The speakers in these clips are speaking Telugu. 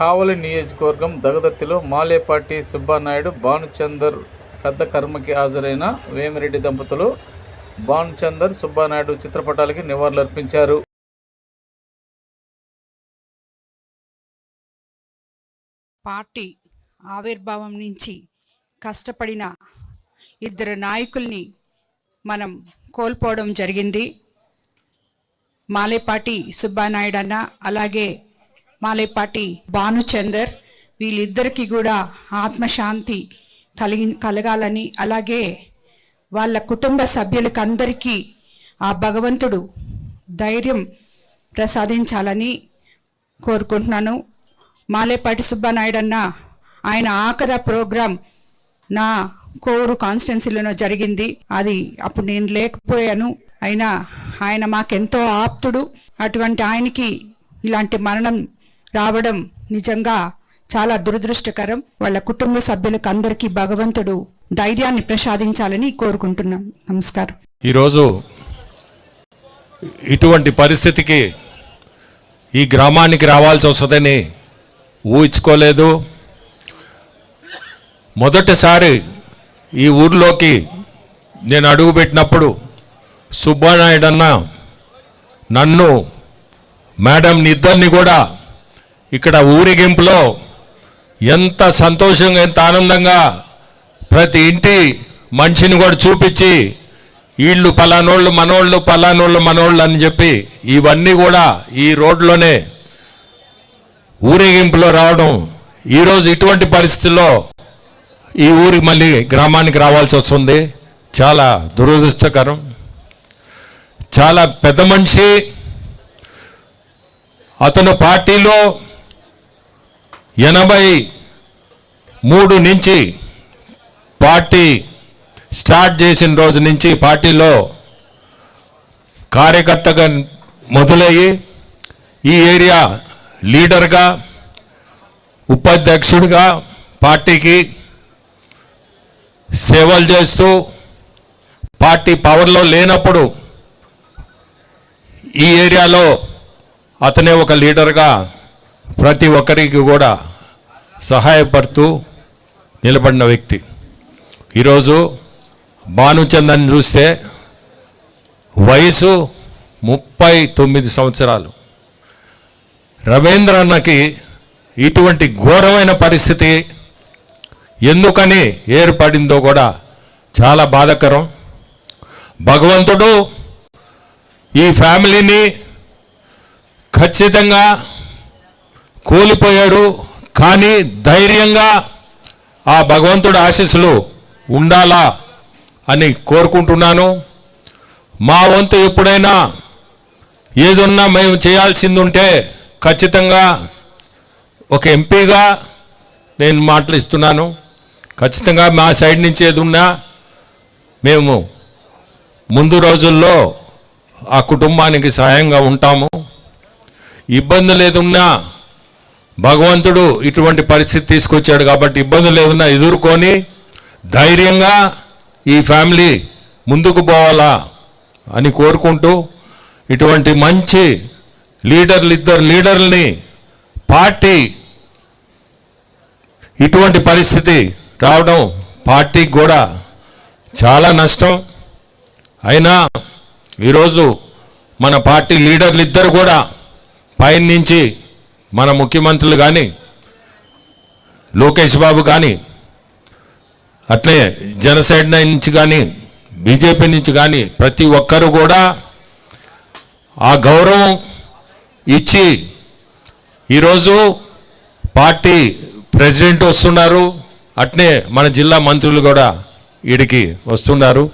కావలి నియోజకవర్గం దగదత్తిలో మాలేపాటి సుబ్బానాయుడు భానుచందర్ పెద్ద కర్మకి హాజరైన వేమిరెడ్డి దంపతులు భానుచందర్ సుబ్బానాయుడు చిత్రపటాలకి నివాళులర్పించారు. పార్టీ ఆవిర్భావం నుంచి కష్టపడిన ఇద్దరు నాయకుల్ని మనం కోల్పోవడం జరిగింది. మాలేపాటి సుబ్బానాయుడు అన్న అలాగే మాలేపాటి భానుచందర్ వీళ్ళిద్దరికీ కూడా ఆత్మశాంతి కలిగి కలగాలని అలాగే వాళ్ళ కుటుంబ సభ్యులకు అందరికీ ఆ భగవంతుడు ధైర్యం ప్రసాదించాలని కోరుకుంటున్నాను. మాలేపాటి సుబ్బానాయుడు అన్న ఆయన ఆఖర ప్రోగ్రాం నా కోరు కాన్స్టిట్యున్సీలోనో జరిగింది. అది అప్పుడు నేను లేకపోయాను. అయినా ఆయన మాకెంతో ఆప్తుడు. అటువంటి ఆయనకి ఇలాంటి మరణం రావడం నిజంగా చాలా దురదృష్టకరం. వాళ్ళ కుటుంబ సభ్యులకు అందరికీ భగవంతుడు ధైర్యాన్ని ప్రసాదించాలని కోరుకుంటున్నాను నమస్కారం. ఈరోజు ఇటువంటి పరిస్థితికి ఈ గ్రామానికి రావాల్సి వస్తుందని ఊహించుకోలేదు. మొదటిసారి ఈ ఊర్లోకి నేను అడుగుపెట్టినప్పుడు సుబ్బానాయుడు అన్న నన్ను మేడం ఇద్దరిని కూడా ఇక్కడ ఊరేగింపులో ఎంత సంతోషంగా ఎంత ఆనందంగా ప్రతి ఇంటి మనిషిని కూడా చూపించి వీళ్ళు పలానోళ్ళు మనోళ్ళు పలానోళ్ళు మనోళ్ళు అని చెప్పి ఇవన్నీ కూడా ఈ రోడ్లోనే ఊరేగింపులో రావడం. ఈరోజు ఇటువంటి పరిస్థితుల్లో ఈ ఊరికి మళ్ళీ గ్రామానికి రావాల్సి వస్తుంది. చాలా దురదృష్టకరం. చాలా పెద్ద మనిషి అతను పార్టీలో ఎనభై మూడు నుంచి పార్టీ స్టార్ట్ చేసిన రోజు నుంచి పార్టీలో కార్యకర్తగా మొదలయ్యి ఈ ఏరియా లీడర్గా ఉపాధ్యక్షుడిగా పార్టీకి సేవలు చేస్తూ పార్టీ పవర్లో లేనప్పుడు ఈ ఏరియాలో అతనే ఒక లీడర్గా ప్రతి ఒక్కరికి కూడా సహాయపడుతూ నిలబడిన వ్యక్తి. ఈరోజు భానుచందన్ చూస్తే వయసు ముప్పై తొమ్మిది సంవత్సరాలు. రవీంద్ర అన్నకి ఇటువంటి ఘోరమైన పరిస్థితి ఎందుకని ఏర్పడిందో కూడా చాలా బాధకరం. భగవంతుడు ఈ ఫ్యామిలీని ఖచ్చితంగా కోల్పోయాడు. కానీ ధైర్యంగా ఆ భగవంతుడి ఆశీస్సులు ఉండాలా అని కోరుకుంటున్నాను. మా వంతు ఎప్పుడైనా ఏదున్నా మేము చేయాల్సింది ఉంటే ఖచ్చితంగా ఒక ఎంపీగా నేను మాటలు ఇస్తున్నాను ఖచ్చితంగా మా సైడ్ నుంచి ఏది ఉన్నా మేము ముందు రోజుల్లో ఆ కుటుంబానికి సహాయంగా ఉంటాము. ఇబ్బందులు ఏదున్నా భగవంతుడు ఇటువంటి పరిస్థితి తీసుకొచ్చాడు కాబట్టి ఇబ్బందులు ఏదన్నా ఎదుర్కొని ధైర్యంగా ఈ ఫ్యామిలీ ముందుకు పోవాలా అని కోరుకుంటూ ఇటువంటి మంచి లీడర్లు ఇద్దరు లీడర్ని పార్టీ ఇటువంటి పరిస్థితి రావడం పార్టీకి కూడా చాలా నష్టం. అయినా ఈరోజు మన పార్టీ లీడర్లు ఇద్దరు కూడా పైన నుంచి మన ముఖ్యమంత్రులు కానీ లోకేష్ బాబు కానీ అట్లే జనసేన నుంచి కానీ బీజేపీ నుంచి కానీ ప్రతి ఒక్కరు కూడా ఆ గౌరవం ఇచ్చి ఈరోజు పార్టీ ప్రెసిడెంట్ వస్తున్నారు. అట్నే మన జిల్లా మంత్రులు కూడా వీడికి వస్తున్నారు.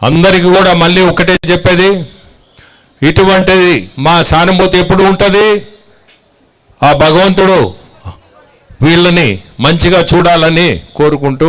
అందరికీ కూడా మళ్ళీ ఒకటే చెప్పేది ఇటువంటిది మా సానుభూతి ఎప్పుడు ఉంటుంది? ఆ భగవంతుడు వీళ్ళని మంచిగా చూడాలని కోరుకుంటూ